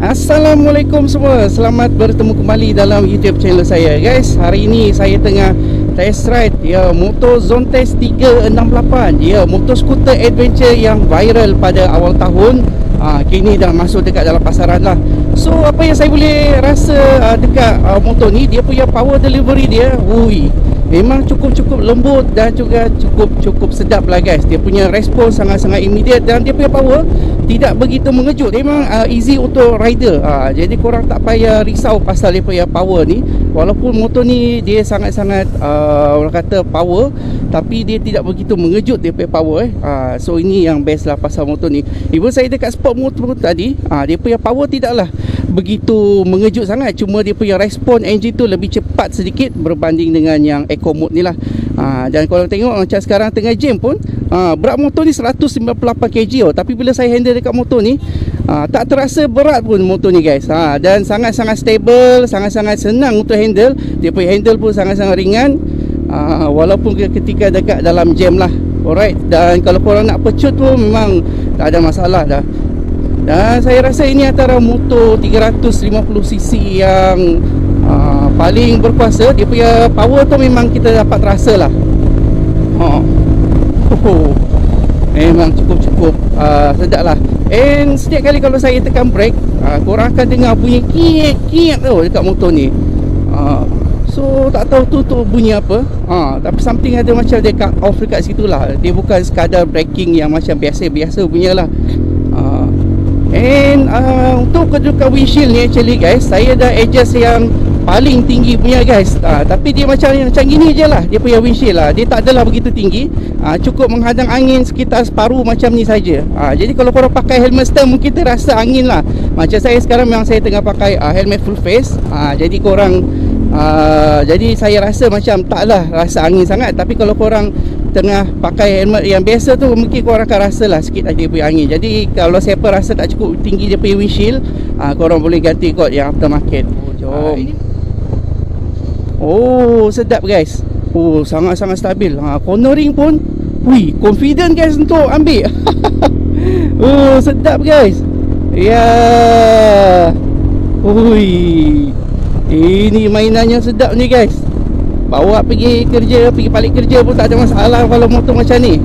Assalamualaikum semua. Selamat bertemu kembali dalam YouTube channel saya. Guys, hari ini saya tengah test ride. Ya, Motor Zontes 368 Ya, motor skuter adventure yang viral pada awal tahun. Ha, Kini dah masuk dekat dalam pasaran lah. So, apa yang saya boleh rasa uh, dekat uh, motor ni Dia punya power delivery dia Ui, Memang cukup-cukup lembut dan juga cukup-cukup sedap lah guys. Dia punya respon sangat-sangat immediate dan dia punya power tidak begitu mengejut. Memang uh, easy untuk rider. Uh, Jadi korang tak payah risau pasal dia punya power ni. Walaupun motor ni dia sangat-sangat uh, orang kata power Tapi dia tidak begitu mengejut dia punya power eh. uh, So ini yang best lah pasal motor ni. Even saya dekat sport motor tadi uh, Dia punya power tidaklah begitu mengejut sangat. Cuma dia punya respon engine tu lebih cepat sedikit Berbanding dengan yang eco mode ni lah. Ha, Dan kalau tengok macam sekarang tengah jam pun ha, Berat motor ni 198 kg oh. Tapi bila saya handle dekat motor ni ha, Tak terasa berat pun motor ni guys. Ha, Dan sangat-sangat stable Sangat-sangat senang untuk handle. Dia punya handle pun sangat-sangat ringan. Ha, Walaupun ketika dekat dalam jam lah. Alright? Dan kalau korang nak pecut pun memang Tak ada masalah dah. Dan saya rasa ini antara motor 350cc yang uh, paling berkuasa. Dia punya power tu memang kita dapat rasa lah. Oh. Oh. Memang cukup-cukup uh, sedap lah. And setiap kali kalau saya tekan brake uh, Korang akan dengar bunyi kiek-kiek tu dekat motor ni. Uh, So tak tahu tu tu bunyi apa. Uh, Tapi something ada macam dekat off dekat situ lah. Dia bukan sekadar braking yang macam biasa-biasa punya lah. And uh, untuk kedudukan windshield ni actually guys Saya dah adjust yang paling tinggi punya guys. Uh, Tapi dia macam macam gini je lah. Dia punya windshield lah. Dia tak adalah begitu tinggi. Uh, Cukup menghadang angin sekitar separuh macam ni saja. Uh, jadi kalau korang pakai helmet stem mungkin terasa angin lah. Macam saya sekarang memang saya tengah pakai uh, helmet full face. Uh, Jadi korang uh, Jadi saya rasa macam taklah rasa angin sangat. Tapi kalau korang tengah pakai helmet yang biasa tu mungkin korang akan rasa lah sikit aja punya angin. Jadi kalau siapa rasa tak cukup tinggi dia punya windshield uh, korang boleh ganti kot yang aftermarket. Oh, jom. Uh, oh sedap guys. Oh sangat-sangat stabil. Ha, cornering pun Wih, confident guys untuk ambil. Oh, sedap guys. Ya. Yeah. Ui. Ini mainannya sedap ni guys. Bawa pergi kerja Pergi balik kerja pun tak ada masalah Kalau motor macam ni.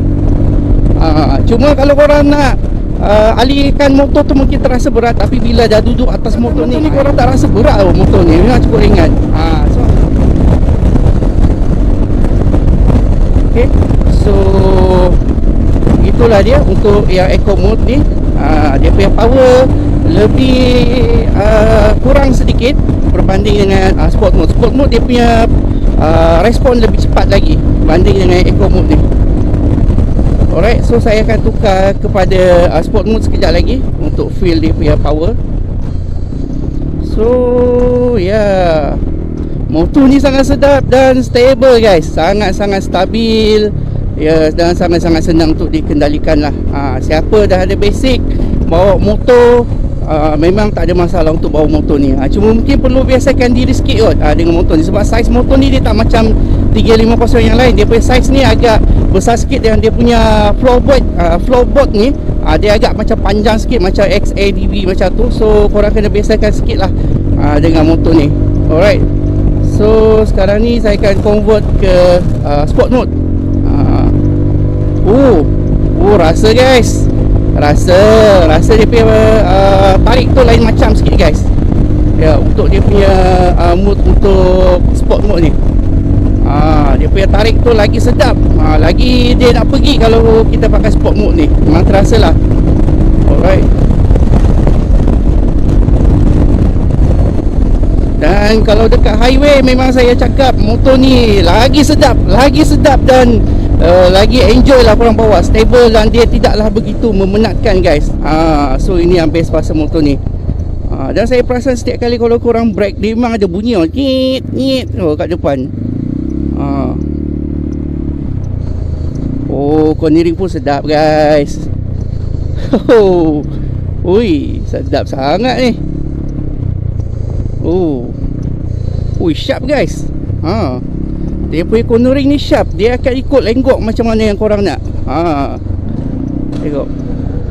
Ha, Cuma kalau korang nak uh, Alihkan motor tu mungkin terasa berat. Tapi bila dah duduk atas motor, motor ni, ni Korang tak rasa berat oh, motor ni. Memang cukup ringan. Ha, so, Okay. So Itulah dia Untuk yang eco mode ni. Uh, Dia punya power Lebih uh, Kurang sedikit Berbanding dengan uh, sport mode. Sport mode dia punya uh, respon lebih cepat lagi banding dengan eco mode ni. Alright so saya akan tukar kepada uh, sport mode sekejap lagi untuk feel dia punya power. So yeah motor ni sangat sedap dan stable guys. Sangat-sangat stabil. Ya dan sangat-sangat senang untuk dikendalikan lah. Ha, siapa dah ada basic bawa motor uh, memang tak ada masalah untuk bawa motor ni. Uh, cuma mungkin perlu biasakan diri sikit kot uh, dengan motor ni. Sebab saiz motor ni dia tak macam 350 yang lain. Dia punya saiz ni agak besar sikit dan dia punya floorboard uh, floorboard ni uh, dia agak macam panjang sikit macam XADV macam tu. So korang kena biasakan sikit lah uh, dengan motor ni. Alright so sekarang ni saya akan convert ke uh, sport mode uh, oh oh rasa guys. Rasa Rasa dia punya uh, Tarik tu lain macam sikit guys. Ya untuk dia punya uh, Mood untuk Sport mode ni. Uh, Dia punya tarik tu lagi sedap. Uh, Lagi dia nak pergi Kalau kita pakai sport mode ni. Memang terasa lah. Alright Dan kalau dekat highway Memang saya cakap Motor ni Lagi sedap Lagi sedap dan uh, lagi enjoy lah korang bawa. Stable dan dia tidaklah begitu memenatkan guys. Ha, so ini yang best pasal motor ni. Ha, dan saya perasan setiap kali kalau korang brake dia memang ada bunyi oh, nyit nyit oh, kat depan. Ha. oh cornering pun sedap guys. Oh, ui sedap sangat ni oh. Ui sharp guys. Ha. Dia punya cornering ni sharp. Dia akan ikut lenggok macam mana yang korang nak. Ha. Tengok.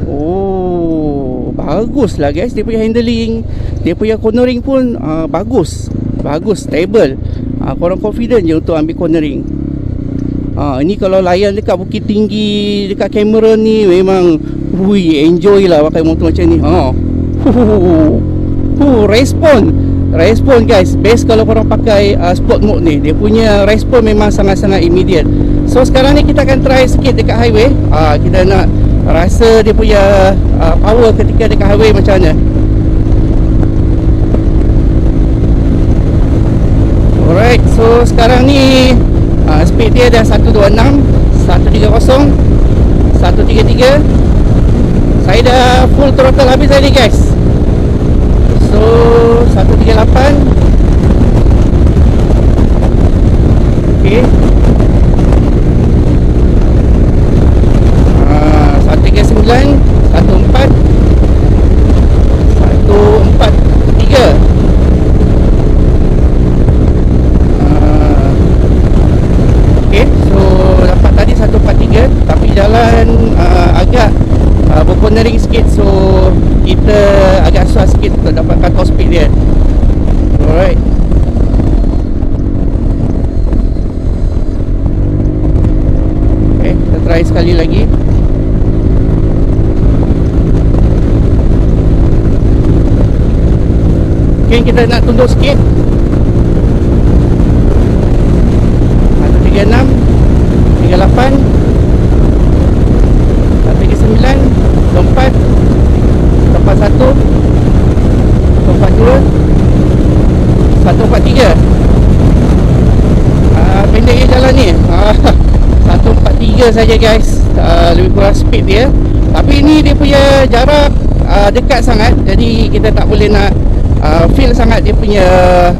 Oh bagus lah guys. Dia punya handling dia punya cornering pun uh, bagus. Bagus stable. Uh, korang confident je untuk ambil cornering uh, ini kalau layan dekat bukit tinggi dekat kamera ni memang hui enjoy lah pakai motor macam ni. Ha. Huh. Huh, respon respon guys best kalau korang pakai uh, sport mode ni dia punya respon memang sangat-sangat immediate. So sekarang ni kita akan try sikit dekat highway. Uh, kita nak rasa dia punya uh, power ketika dekat highway macam mana. Alright so sekarang ni uh, speed dia dah 126 130 133 saya dah full throttle habis tadi guys so 138 ok 14 14 3 Okay, so dapat tadi 143 tapi jalan uh, agak uh, bercornering sikit so kita agak susah sikit untuk dapatkan top speed dia alright Okay, kita try sekali lagi. Mungkin kita nak tunduk sikit. 136 38 139 24 41 142 143 uh, Pendek je jalan ni. Uh, 143 saja guys. Uh, Lebih kurang speed dia. Tapi ni dia punya jarak uh, dekat sangat. Jadi kita tak boleh nak uh, feel sangat dia punya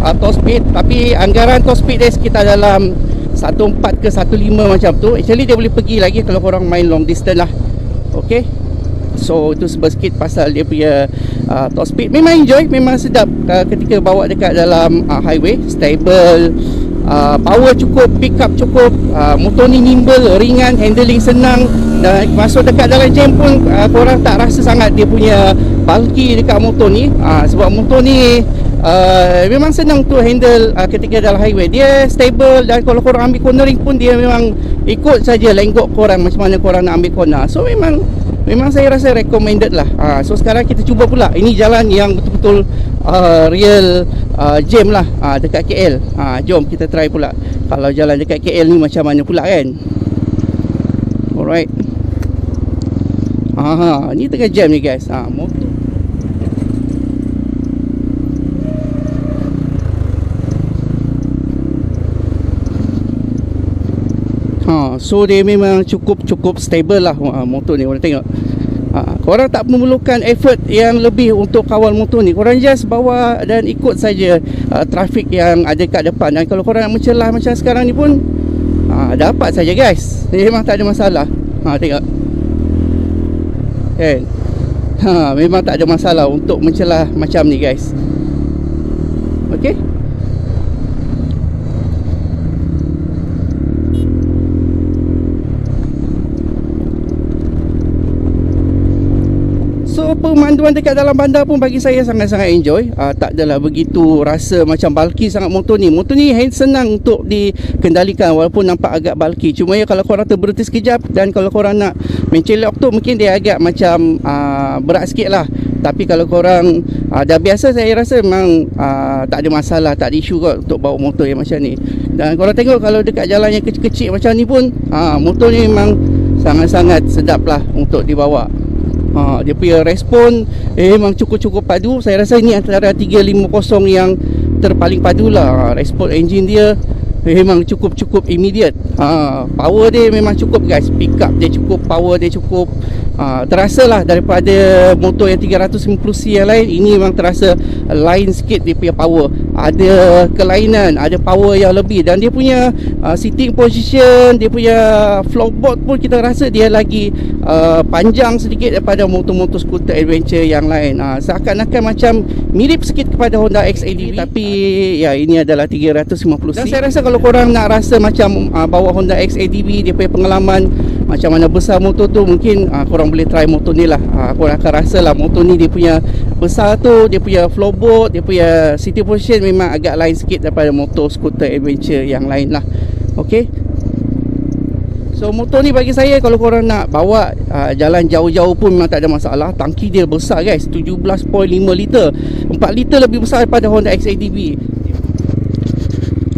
uh, top speed. Tapi anggaran top speed dia sekitar dalam 14 ke 15 macam tu. Actually dia boleh pergi lagi kalau korang main long distance lah. Ok so itu sebab sikit pasal dia punya uh, top speed. Memang enjoy memang sedap uh, ketika bawa dekat dalam uh, highway. Stable uh, power cukup pick up cukup uh, motor ni nimble ringan handling senang dan masuk dekat dalam jam pun uh, korang tak rasa sangat dia punya bulky dekat motor ni. Uh, sebab motor ni uh, memang senang untuk handle uh, ketika dalam highway. Dia stable dan kalau korang ambil cornering pun dia memang ikut saja lenggok korang macam mana korang nak ambil corner. So memang memang saya rasa recommended lah. Uh, so sekarang kita cuba pula. Ini jalan yang betul-betul uh, real uh, jam lah. Uh, dekat KL uh, jom kita try pula. Kalau jalan dekat KL ni macam mana pula kan? Alright. Aha, ni tengah jam ni guys. Ha, motor Ha, so dia memang cukup-cukup stable lah ha, motor ni korang tengok. Ha, korang tak memerlukan effort yang lebih untuk kawal motor ni. Korang just bawa dan ikut saja uh, trafik yang ada kat depan. Dan kalau korang nak mencelah macam sekarang ni pun ha, dapat saja guys. Memang tak ada masalah. Ha, tengok. Kan? Ha, memang tak ada masalah untuk mencelah macam ni guys. Okay? So pemanduan dekat dalam bandar pun bagi saya sangat-sangat enjoy. Uh, Tak adalah begitu rasa macam bulky sangat motor ni. Motor ni senang untuk dikendalikan walaupun nampak agak bulky. Cuma ya kalau korang terberhenti sekejap Dan kalau korang nak mencelok tu mungkin dia agak macam uh, berat sikit lah. Tapi kalau korang uh, dah biasa saya rasa memang uh, tak ada masalah Tak ada isu kot untuk bawa motor yang macam ni. Dan korang tengok kalau dekat jalan yang kecil-kecil macam ni pun uh, Motor ni memang sangat-sangat sedap lah untuk dibawa ha, Dia punya respon eh, Memang cukup-cukup padu. Saya rasa ini antara 350 yang terpaling padu lah. Ha, Respon engine dia eh, Memang cukup-cukup immediate. Ha, Power dia memang cukup guys. Pick up dia cukup Power dia cukup ha, Terasa lah daripada motor yang 350C yang lain Ini memang terasa lain sikit dia punya power. Ada kelainan Ada power yang lebih Dan dia punya uh, sitting position Dia punya floorboard pun kita rasa dia lagi uh, Panjang sedikit daripada motor-motor skuter adventure yang lain. Uh, Seakan-akan macam mirip sikit kepada Honda XADV Tapi ya ini adalah 350C Dan saya rasa kalau korang nak rasa macam uh, bawa Honda XADV Dia punya pengalaman macam mana besar motor tu mungkin uh, korang boleh try motor ni lah. Uh, korang akan rasa lah motor ni dia punya besar tu dia punya floorboard dia punya city position memang agak lain sikit daripada motor scooter adventure yang lain lah. Ok So motor ni bagi saya kalau korang nak bawa uh, jalan jauh-jauh pun memang tak ada masalah. Tangki dia besar guys. 17.5 liter. 4 liter lebih besar daripada Honda XADV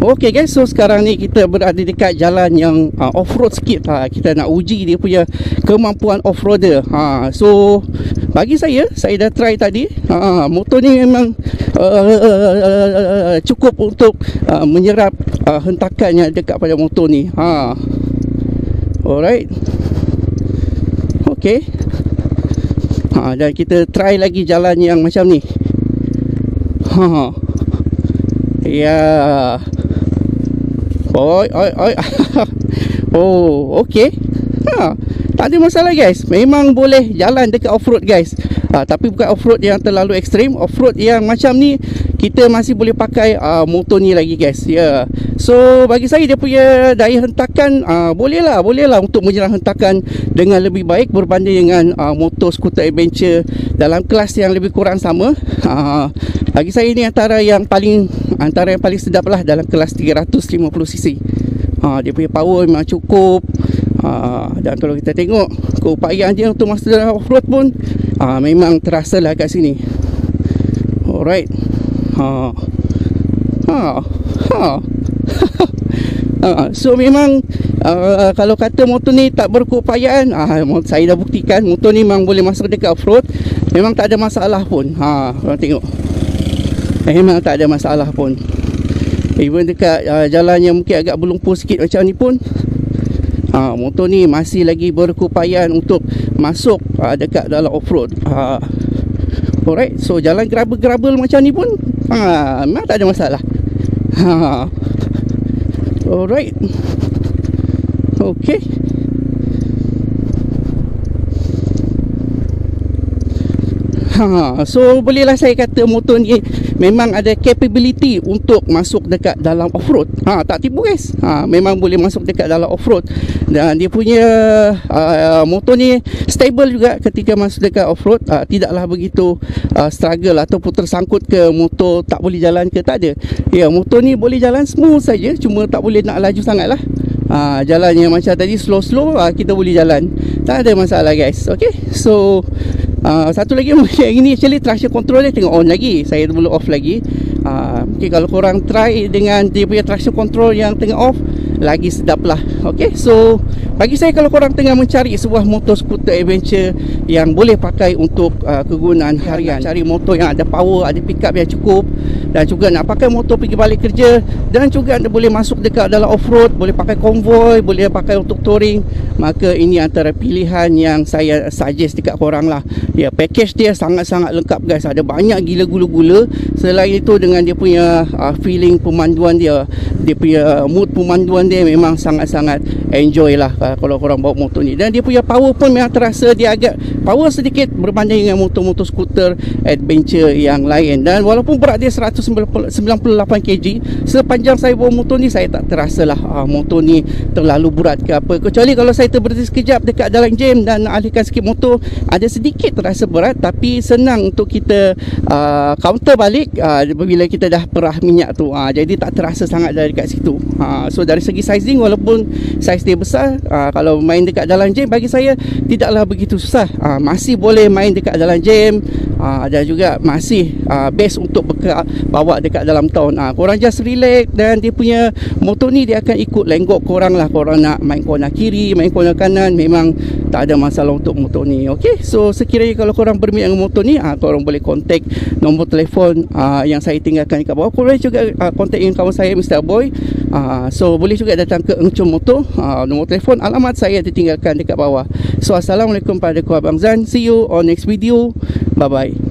Okay guys so sekarang ni kita berada dekat jalan yang uh, off-road sikit ha. Kita nak uji dia punya kemampuan off-roader ha. So bagi saya saya dah try tadi ha. Motor ni memang uh, uh, uh, cukup untuk uh, menyerap uh, hentakannya dekat pada motor ni ha. Alright Okay ha, Dan kita try lagi jalan yang macam ni ha. Ya Oi, oi, oi. oh, okay ha. Tak ada masalah guys Memang boleh jalan dekat off-road guys ha, Tapi bukan off-road yang terlalu ekstrim Off-road yang macam ni kita masih boleh pakai uh, motor ni lagi guys ya yeah. so bagi saya dia punya daya hentakan uh, boleh lah boleh lah untuk menyerang hentakan dengan lebih baik berbanding dengan uh, motor scooter adventure dalam kelas yang lebih kurang sama uh, bagi saya ini antara yang paling antara yang paling sedap lah dalam kelas 350cc uh, dia punya power memang cukup. Uh, dan kalau kita tengok keupayaan dia untuk masuk dalam off-road pun uh, memang terasa lah kat sini. Alright. Ha ha ha Ha, so memang uh, kalau kata motor ni tak berkeupayaan uh, saya dah buktikan motor ni memang boleh masuk dekat off-road. Memang tak ada masalah pun. Ha korang tengok memang tak ada masalah pun even dekat uh, jalan yang mungkin agak berlumpur sikit macam ni pun ha, motor ni masih lagi berkeupayaan untuk masuk uh, dekat dalam off-road ha. alright so jalan gerabel-gerabel macam ni pun Ha, memang tak ada masalah. Ha. Alright. Okay. Ha, so bolehlah saya kata motor ni memang ada capability untuk masuk dekat dalam off-road. Ha, tak tipu guys. Ha, memang boleh masuk dekat dalam off-road. Dan dia punya uh, motor ni stable juga ketika masuk dekat off-road. Uh, tidaklah begitu uh, struggle ataupun tersangkut ke motor tak boleh jalan ke tak ada. Ya, motor ni boleh jalan smooth saja, cuma tak boleh nak laju sangatlah. Ha, jalan yang macam tadi slow-slow uh, kita boleh jalan. Tak ada masalah guys. Okay. So Uh, satu lagi yang ini actually traction control dia tengok on lagi. Saya belum off lagi uh, okay, kalau korang try dengan dia punya traction control yang tengah off lagi sedap lah. Ok so bagi saya kalau korang tengah mencari sebuah motor scooter adventure yang boleh pakai untuk uh, kegunaan harian. cari motor yang ada power ada pickup yang cukup dan juga nak pakai motor pergi balik kerja dan juga anda boleh masuk dekat dalam off-road boleh pakai konvoy boleh pakai untuk touring maka ini antara pilihan yang saya suggest dekat korang lah. Ya package dia sangat-sangat lengkap guys. Ada banyak gila gula-gula. Selain itu dengan dia punya uh, feeling pemanduan dia dia punya mood pemanduan dia memang sangat-sangat enjoy lah kalau korang bawa motor ni. Dan dia punya power pun memang terasa dia agak power sedikit berbanding dengan motor-motor scooter adventure yang lain. Dan walaupun berat dia 198 kg sepanjang saya bawa motor ni saya tak terasa lah uh, motor ni terlalu berat ke apa. Kecuali kalau saya terberhenti sekejap dekat dalam jam dan alihkan sikit motor ada sedikit terasa berat tapi senang untuk kita uh, counter balik uh, bila kita dah perah minyak tu. Uh, jadi tak terasa sangat dari kat situ. Uh, so dari segi sizing walaupun size dia besar uh, kalau main dekat dalam jam bagi saya tidaklah begitu susah. Uh, masih boleh main dekat dalam jam uh, dan juga masih uh, best untuk berka- bawa dekat dalam town uh, korang just relax dan dia punya motor ni dia akan ikut lenggok korang lah. Korang nak main corner kiri main corner kanan. Memang tak ada masalah untuk motor ni ok so sekiranya kalau korang berminat dengan motor ni uh, korang boleh contact nombor telefon uh, yang saya tinggalkan kat bawah. Korang juga uh, contact dengan kawan saya Mr. Boy. Uh, so boleh juga datang ke Engcom Motor. Uh, nombor telefon alamat saya ditinggalkan dekat bawah. So Assalamualaikum pada ku Abang Zan. See you on next video. Bye bye